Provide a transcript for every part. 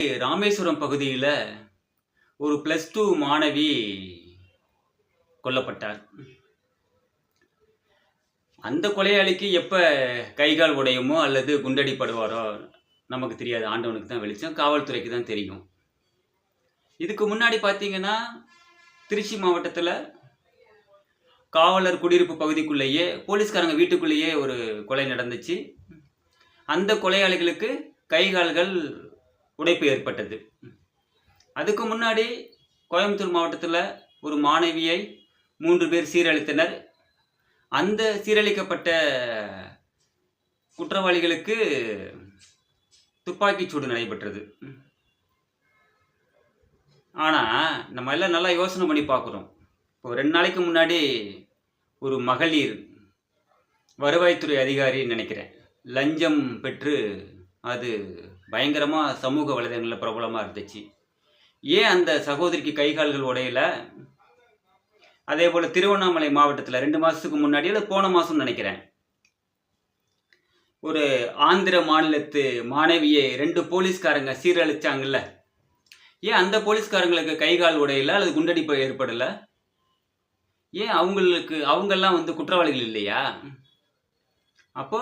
ராமேஸ்வரம் பகுதியில் ஒரு plus two மாணவி கொல்லப்பட்டார். அந்த கொலையாளிக்கு எப்போ கைகால் உடையுமோ அல்லது குண்டடிப்படுவாரோ நமக்கு தெரியாது. ஆண்டவனுக்கு தான் வெளிச்சம் காவல்துறைக்கு தான் தெரியும். இதுக்கு முன்னாடி பார்த்தீங்கன்னா திருச்சி மாவட்டத்தில் காவலர் குடியிருப்பு பகுதிக்குள்ளேயே போலீஸ்காரங்க வீட்டுக்குள்ளேயே ஒரு கொலை நடந்துச்சு. அந்த கொலையாளிகளுக்கு கைகால்கள் உடைப்பு ஏற்பட்டது. அதுக்கு முன்னாடி கோயம்புத்தூர் மாவட்டத்தில் ஒரு மாணவியை மூன்று பேர் சீரழித்தனர். அந்த சீரழிக்கப்பட்ட குற்றவாளிகளுக்கு துப்பாக்கிச்சூடு நடைபெற்றது. ஆனால் நம்ம எல்லாம் நல்லா யோசனை பண்ணி பார்க்குறோம் இப்போ ரெண்டு நாளைக்கு முன்னாடி ஒரு மகளிர் வருவாய்த்துறை அதிகாரின்னு நினைக்கிறேன். லஞ்சம் பெற்று அது பயங்கரமாக சமூக வலைதளங்களில் பிரபலமாக இருந்துச்சு. ஏன் அந்த சகோதரிக்கு கை கால்கள் உடையல? அதே போல் திருவண்ணாமலை மாவட்டத்தில் ரெண்டு மாதத்துக்கு முன்னாடி இல்லை போன மாதம்னு நினைக்கிறேன் ஒரு ஆந்திர மாநிலத்து மாணவியை ரெண்டு போலீஸ்காரங்க சீரழிச்சாங்கல்ல. ஏன் அந்த போலீஸ்காரங்களுக்கு கை கால் உடையல அல்லது குண்டடிப்பு ஏற்படலை? ஏன் அவங்களுக்கு அவங்கெல்லாம் வந்து குற்றவாளிகள் இல்லையா? அப்போ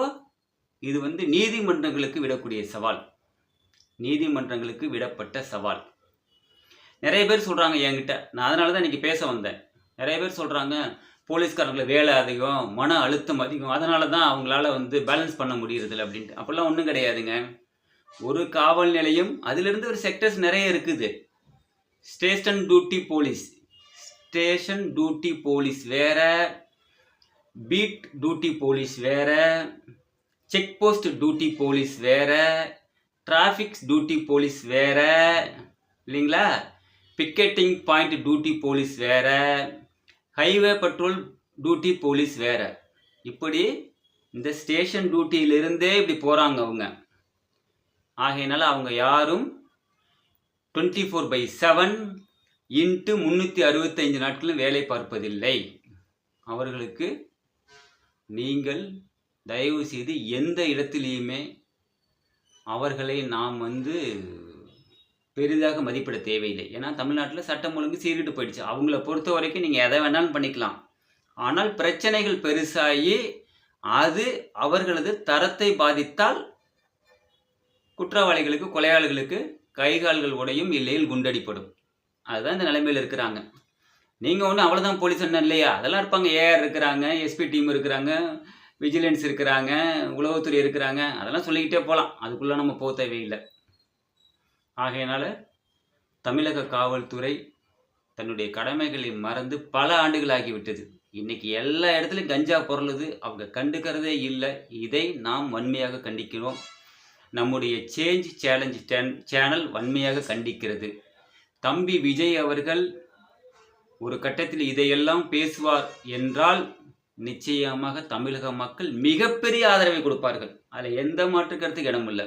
இது வந்து நீதிமன்றங்களுக்கு விடக்கூடிய சவால். நீதிமன்றங்களுக்கு விடப்பட்ட சவால். நிறைய பேர் சொல்கிறாங்க என்கிட்ட. நான் அதனால தான் இன்றைக்கி பேச வந்தேன். நிறைய பேர் சொல்கிறாங்க போலீஸ்காரங்களுக்கு வேலை அதிகம் மன அழுத்தம் அதிகம். அதனால தான் அவங்களால வந்து பேலன்ஸ் பண்ண முடியறதில்ல அப்படின்ட்டு. அப்படிலாம் ஒன்றும் கிடையாதுங்க. ஒரு காவல் நிலையம் அதிலிருந்து ஒரு செக்டர்ஸ் நிறைய இருக்குது. Station duty police station duty police வேற பீட் டியூட்டி போலீஸ் வேற செக் போஸ்ட் டியூட்டி போலீஸ் வேற டிராஃபிக் டியூட்டி போலீஸ் வேறு. இல்லைங்களா? பிக்கெட்டிங் பாயிண்ட் டியூட்டி போலீஸ் வேற. ஹைவே பட்ரோல் டியூட்டி போலீஸ் வேறு. இப்படி இந்த ஸ்டேஷன் டியூட்டியிலிருந்தே இப்படி போகிறாங்க அவங்க. ஆகையினால அவங்க யாரும் twenty four by seven into முந்நூற்றி அறுபத்தைந்து நாட்களும் வேலை பார்ப்பதில்லை. அவர்களுக்கு நீங்கள் தயவு செய்து எந்த இடத்துலையுமே அவர்களை நாம் வந்து பெரிதாக மதிப்பிட தேவையில்லை. ஏன்னா தமிழ்நாட்டில் சட்டம் ஒழுங்கு சீர்கிட்டு போயிடுச்சு. அவங்கள பொறுத்த வரைக்கும் நீங்கள் எதை வேணாலும் பண்ணிக்கலாம். ஆனால் பிரச்சனைகள் பெருசாகி அது அவர்களது தரத்தை பாதித்தால் குற்றவாளிகளுக்கு கொலையாளிகளுக்கு கைகால்கள் உடையும் இல்லையில் குண்டடிப்படும். அதுதான் இந்த நிலைமையில் இருக்கிறாங்க. நீங்கள் ஒன்றும் அவ்வளோதான் போலீஸ் என்ன இல்லையா? அதெல்லாம் இருப்பாங்க. ஏஆர் இருக்கிறாங்க எஸ்பி டீம் இருக்கிறாங்க விஜிலன்ஸ் இருக்கிறாங்க உளவுத்துறை இருக்கிறாங்க அதெல்லாம் சொல்லிக்கிட்டே போகலாம் அதுக்குள்ளே நம்ம போக தேவையில்லை. ஆகையினால தமிழக காவல்துறை தன்னுடைய கடமைகளை மறந்து பல ஆண்டுகள் ஆகிவிட்டது இன்னைக்கு எல்லா இடத்துலையும் கஞ்சா பொருளுது. அவங்க கண்டுக்கிறதே இல்லை. இதை நாம் வன்மையாக கண்டிக்கிறோம். நம்முடைய சேஞ்ச் சேலஞ்ச் சேனல் வன்மையாக கண்டிக்கிறது. தம்பி விஜய் அவர்கள் ஒரு கட்டத்தில் இதையெல்லாம் பேசுவார் என்றால் நிச்சயமாக தமிழக மக்கள் மிகப்பெரிய ஆதரவை கொடுப்பார்கள். அதில் எந்த மாற்று கருத்துக்கு இடமில்லை.